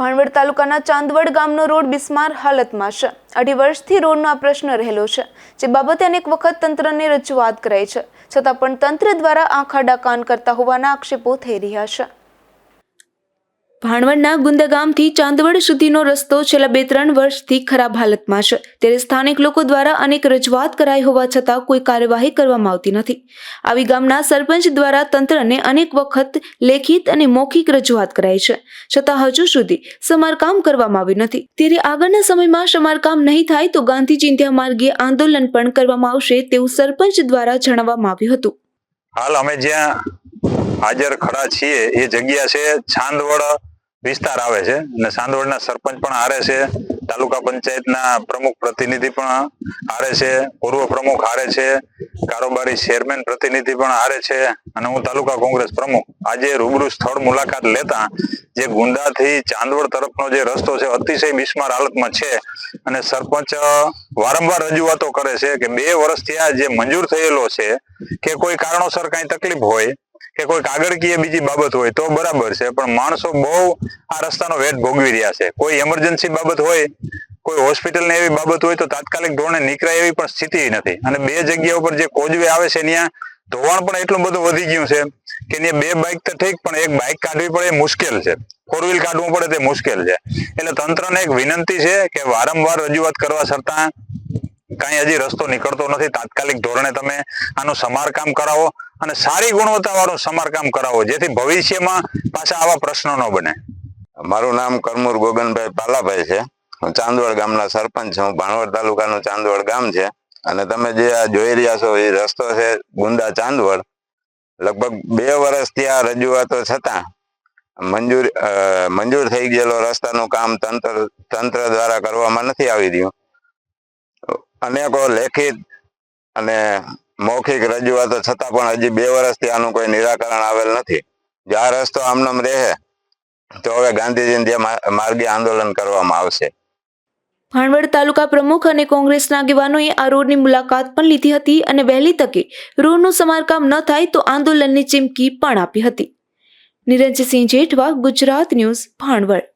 ભાણવડ તાલુકાના ચાંદવડ ગામનો રોડ બિસ્માર હાલતમાં છે. અઢી વર્ષથી રોડનો આ પ્રશ્ન રહેલો છે, જે બાબતે અનેક વખત તંત્રને રજૂઆત કરાઈ છે. છતાં પણ તંત્ર દ્વારા આંખ આડા કાન કરતા હોવાના આક્ષેપો થઈ રહ્યા છે. ભાણવડના ગુંદગામથી ચાંદવડ સુધીનો રસ્તો છેલ્લા બે ત્રણ વર્ષથી ખરાબ હાલતમાં છે. ત્યારે સ્થાનિક લોકો દ્વારા અનેક રજૂઆત કરાઈ હોવા છતાં કોઈ કાર્યવાહી કરવામાં આવતી નથી. આવી ગામના સરપંચ દ્વારા તંત્રને અનેક વખત લેખિત અને મૌખિક રજૂઆત કરાઈ છે. છતાં હજુ સુધી સમારકામ કરવામાં આવ્યું નથી. ત્યારે આગળના સમયમાં સમારકામ નહીં થાય તો ગાંધી ચિંધ્યા માર્ગે આંદોલન પણ કરવામાં આવશે તેવું સરપંચ દ્વારા જણાવવામાં આવ્યું હતું. હાલ અમે જ્યાં હાજર ખડા છીએ, એ જગ્યા છે છાંદવડ વિસ્તાર આવે છે અને ચાંદવડના સરપંચ પણ હારે છે, તાલુકા પંચાયતના પ્રમુખ પ્રતિનિધિ પણ હારે છે, પૂર્વ પ્રમુખ હારે છે, કારોબારી ચેરમેન પ્રતિનિધિ પણ હારે છે અને હું તાલુકા કોંગ્રેસ પ્રમુખ. આજે રૂબરૂ સ્થળ મુલાકાત લેતા જે ગુંદાથી ચાંદવડ તરફનો જે રસ્તો છે, અતિશય બિસ્માર હાલતમાં છે અને સરપંચ વારંવાર રજૂઆતો કરે છે કે બે વર્ષથી આ જે મંજૂર થયેલો છે કે કોઈ કારણોસર કઈ તકલીફ હોય કે કોઈ કાગળકીય બીજી બાબત હોય તો બરાબર છે, પણ માણસો બહુ આ રસ્તાનો વેટ ભોગવી રહ્યા છે. કોઈ એમરજન્સી બાબત હોય, કોઈ હોસ્પિટલની એવી બાબત હોય તો તાત્કાલિક ધોરણે નીકળાય એવી પણ સ્થિતિ નથી. અને બે જગ્યા ઉપર જે કોજવે આવે છે ત્યાં, ધોવાણ પણ એટલું બધું વધી ગયું છે કે બે બાઇક તો ઠીક, પણ એક બાઇક કાઢવી પડે એ મુશ્કેલ છે. ફોર વ્હીલ કાઢવું પડે તે મુશ્કેલ છે. એટલે તંત્રને એક વિનંતી છે કે વારંવાર રજૂઆત કરવા છતાં કાંઈ હજી રસ્તો નીકળતો નથી. તાત્કાલિક ધોરણે તમે આનું સમારકામ કરાવો. અને સારી ગુણવત્તાવાળું સમારકામ કરાવો, જેથી ભવિષ્યમાં પાછા આવા પ્રશ્નો ન બને. મારું નામ કરમુર ગોગનભાઈ પાલાભાઈ છે. હું ચાંદવડ ગામના સરપંચ છું. ભાણવડ તાલુકાનું ચાંદવડ ગામ છે. અને તમે જે આ જોઈ રહ્યા છો, એ રસ્તો છે ગુંદા ચાંદવડ. લગભગ બે વર્ષથી આ રજૂઆતો છતાં મંજૂર મંજૂર થઈ ગયેલો રસ્તાનું કામ તંત્ર તંત્ર દ્વારા કરવામાં નથી આવી રહ્યું. અનેકો લેખિત અને મૌખિક રજૂઆતો છતાં પણ હજી બે વર્ષથી આનું કોઈ નિરાકરણ આવેલ નથી. જો આ રસ્તો આમનામ રહે, તો હવે ગાંધીજીને જે માર્ગે આંદોલન કરવામાં આવશે. ભાણવડ તાલુકા પ્રમુખ અને કોંગ્રેસના આગેવાનોએ આ રોડની મુલાકાત પણ લીધી હતી અને વહેલી તકે રોડનું સમારકામ ન થાય તો આંદોલનની ચીમકી પણ આપી હતી. નિરંજસિંહ જેઠવા, ગુજરાત ન્યૂઝ, ભાણવડ.